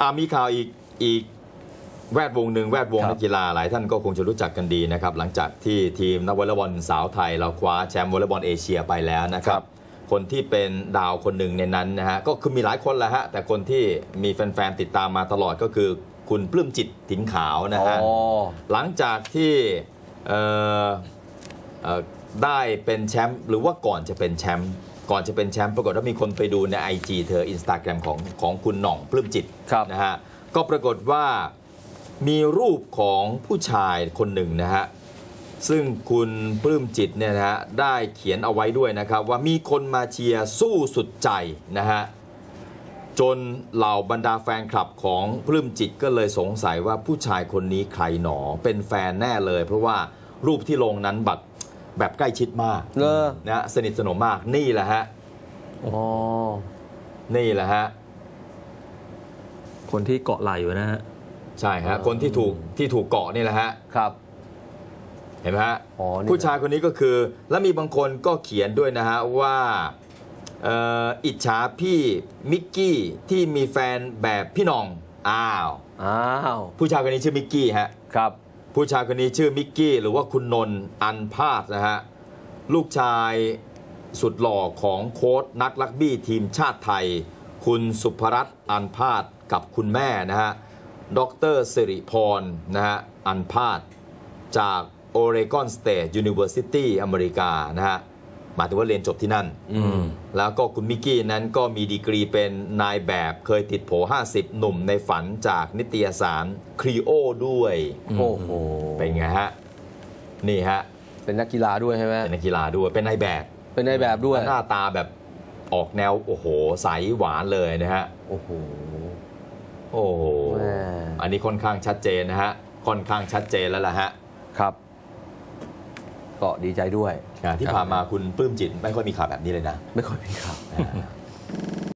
อ่ามีข่าวอีกอีกแวดวงหนึ่งแวดวงครับนักกีฬาหลายท่านก็คงจะรู้จักกันดีนะครับ หลังจากที่ทีมนักวอลเลย์บอลสาวไทย เราคว้าแชมป์วอลเลย์บอลเอเชียไปแล้วนะครับ คนที่เป็นดาวคนหนึ่งในนั้นนะฮะก็คือมีหลายคนแหละฮะแต่คนที่มีแฟนๆติดตามมาตลอดก็คือคุณปลื้มจิตถิ่นขาวนะฮะอ๋อหลังจากที่เอ่อเอ่อได้เป็นแชมป์หรือว่าก่อนจะเป็นแชมป์ ก่อนจะเป็นแชมป์ปรากฏว่ามีคนไปดูใน IG เธออินสตาแกรมของของคุณหน่องปลื้มจิตครับ นะฮะก็ปรากฏว่ามีรูปของผู้ชายคนหนึ่งนะฮะซึ่งคุณปลื้มจิตเนี่ยนะฮะได้เขียนเอาไว้ด้วยนะครับ ว่ามีคนมาเชียร์สู้สุดใจนะฮะจนเหล่าบรรดาแฟนคลับของปลื้มจิตก็เลยสงสัยว่าผู้ชายคนนี้ใครหนอเป็นแฟนแน่เลย เพราะว่ารูปที่ลงนั้นแบบ แบบใกล้ชิดมากเลอนะฮะสนิทสนมมากนี่แหละฮะอ๋อนี่แหละฮะคนที่เกาะไหลอยู่นะฮะใช่ฮะคนที่ถูกที่ถูกเกาะนี่แหละฮะครับเห็นไหมฮะอ๋อนี่ผู้ชายคนนี้ก็คือ แล้วมีบางคนก็เขียนด้วยนะฮะว่าเอ่ออิจฉาพี่มิกกี้ที่มีแฟนแบบพี่หน้องอ้าวอ้าวผู้ชายคนนี้ชื่อมิกกี้ฮะครับ ผู้ชายคนนี้ชื่อมิกกี้หรือว่าคุณนนท์อันพาสนะฮะลูกชายสุดหล่อของโค้ชนักลักบี้ทีมชาติไทย คุณสุภรัตน์อันพาสกับคุณแม่นะฮะดรสิริพรนะฮะอันพาสจากโอเรกอนสเตทยูนิเวอร์ซิตี้อเมริกานะฮะ หมายถึงว่าเรียนจบที่นั่นอืมแล้วก็คุณมิกกี้นั้นก็มีดีกรีเป็นนายแบบเคยติดโผ 50 หนุ่มในฝันจากนิตยสารครีโอด้วย โอ้โห เป็นไงฮะ นี่ฮะ เป็นนักกีฬาด้วยใช่ไหมเป็นนักกีฬาด้วย เป็นนายแบบ เป็นในแบบด้วย หน้าตาแบบออกแนว โอ้โห ใสหวานเลยนะฮะ โอ้โห โอ้โหแม่อันนี้ค่อนข้างชัดเจนนะฮะ ค่อนข้างชัดเจนแล้วล่ะฮะ ครับ ก็ดีใจด้วยอ่าที่ผ่านมาคุณปลื้มจิตไม่ค่อยมีข่าวแบบนี้เลยนะ ไม่ค่อยมีข่าวอ่า